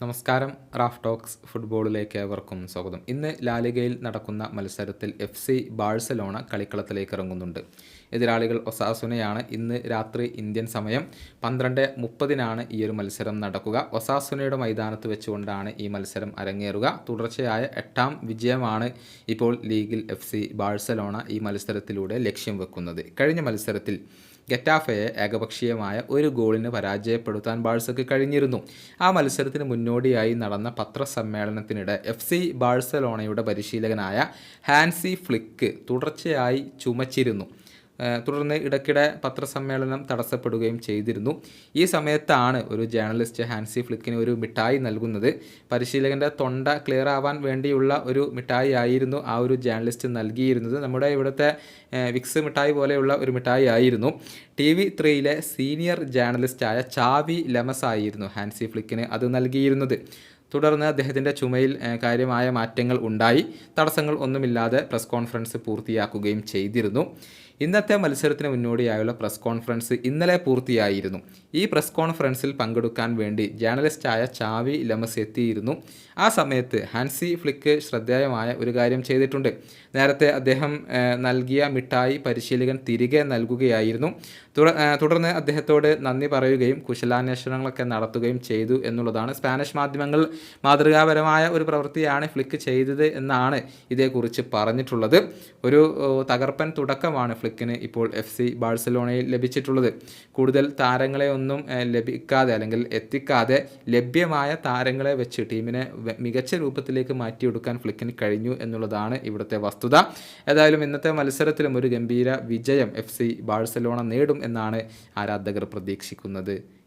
നമസ്കാരം Raf talks ഫുട്ബോളിലേക്ക് ഏവർക്കും സ്വാഗതം. ഇന്ന് ലാലിഗയിൽ നടക്കുന്ന മത്സരത്തിൽ എഫ് സി ബാഴ്സലോണ കളിക്കളത്തിലേക്ക് ഇറങ്ങുന്നുണ്ട്. എതിരാളികൾ ഒസാസുനയാണ് ഇന്ന് രാത്രി ഇന്ത്യൻ സമയം പന്ത്രണ്ട് മുപ്പതിനാണ് ഈ ഒരു മത്സരം നടക്കുക. ഒസാസുനയുടെ മൈതാനത്ത് വെച്ചുകൊണ്ടാണ് ഈ മത്സരം അരങ്ങേറുക. തുടർച്ചയായ എട്ടാം വിജയമാണ് ഇപ്പോൾ ലീഗിൽ എഫ് സി ബാഴ്സലോണ ഈ മത്സരത്തിലൂടെ ലക്ഷ്യം വെക്കുന്നത്. കഴിഞ്ഞ മത്സരത്തിൽ ഗറ്റാഫയെ ഏകപക്ഷീയമായ ഒരു ഗോളിന് പരാജയപ്പെടുത്താൻ ബാഴ്സയ്ക്ക് കഴിഞ്ഞിരുന്നു. ആ മത്സരത്തിന് മുന്നോടിയായി നടന്ന പത്രസമ്മേളനത്തിനിടെ എഫ് സി ബാഴ്സലോണയുടെ പരിശീലകനായ ഹാൻസി ഫ്ലിക്ക് തുടർച്ചയായി ചുമച്ചിരുന്നു. തുടർന്ന് ഇടയ്ക്കിടെ പത്രസമ്മേളനം തടസ്സപ്പെടുകയും ചെയ്തിരുന്നു. ഈ സമയത്താണ് ഒരു ജേർണലിസ്റ്റ് ഹാൻസി ഫ്ലിക്കിന് ഒരു മിഠായി നൽകുന്നത്. പരിശീലകന്റെ തൊണ്ട ക്ലിയർ ആവാൻ വേണ്ടിയുള്ള ഒരു മിഠായി ആയിരുന്നു ആ ഒരു ജേർണലിസ്റ്റ് നൽകിയിരുന്നത്. നമ്മുടെ ഇവിടുത്തെ വിക്സ് മിഠായി പോലെയുള്ള ഒരു മിഠായി ആയിരുന്നു. ടി വി ത്രീയിലെ സീനിയർ ജേർണലിസ്റ്റായ ചാവി ലെമസ് ആയിരുന്നു ഹാൻസി ഫ്ലിക്കിന് അത് നൽകിയിരുന്നത്. തുടർന്ന് അദ്ദേഹത്തിന്റെ ചുമയിൽ കാര്യമായ മാറ്റങ്ങൾ ഉണ്ടായി. തടസ്സങ്ങൾ ഒന്നുമില്ലാതെ പ്രസ് കോൺഫറൻസ് പൂർത്തിയാക്കുകയും ചെയ്തിരുന്നു. ഇന്നത്തെ മത്സരത്തിന് മുന്നോടിയായുള്ള പ്രസ് കോൺഫറൻസ് ഇന്നലെ പൂർത്തിയായിരുന്നു. ഈ പ്രസ് കോൺഫറൻസിൽ പങ്കെടുക്കാൻ വേണ്ടി ജേർണലിസ്റ്റായ ചാവി ലമസ് എത്തിയിരുന്നു. ആ സമയത്ത് ഹാൻസി ഫ്ലിക്ക് ശ്രദ്ധേയമായ ഒരു കാര്യം ചെയ്തിട്ടുണ്ട്. നേരത്തെ അദ്ദേഹം നൽകിയ മിഠായി പരിശീലകൻ തിരികെ നൽകുകയായിരുന്നു. തുടർന്ന് അദ്ദേഹത്തോട് നന്ദി പറയുകയും കുശലാന്വേഷണങ്ങളൊക്കെ നടത്തുകയും ചെയ്തു എന്നുള്ളതാണ് സ്പാനിഷ് മാധ്യമങ്ങൾ മാതൃകാപരമായ ഒരു പ്രവൃത്തിയാണ് ഫ്ലിക്ക് ചെയ്തത് എന്നാണ് ഇതേക്കുറിച്ച് പറഞ്ഞിട്ടുള്ളത്. ഒരു തകർപ്പൻ തുടക്കമാണ് ഫ്ലിക്കിന് ഇപ്പോൾ എഫ് സി ബാഴ്സലോണയിൽ ലഭിച്ചിട്ടുള്ളത്. കൂടുതൽ താരങ്ങളെ ഒന്നും ലഭിക്കാതെ അല്ലെങ്കിൽ എത്തിക്കാതെ ലഭ്യമായ താരങ്ങളെ വെച്ച് ടീമിനെ മികച്ച രൂപത്തിലേക്ക് മാറ്റിയെടുക്കാൻ ഫ്ലിക്കിന് കഴിഞ്ഞു എന്നുള്ളതാണ് ഇവിടുത്തെ വസ്തുത. ഏതായാലും ഇന്നത്തെ മത്സരത്തിലും ഒരു ഗംഭീര വിജയം എഫ് സി ബാഴ്സലോണ നേടും എന്നാണ് ആരാധകർ പ്രതീക്ഷിക്കുന്നത്.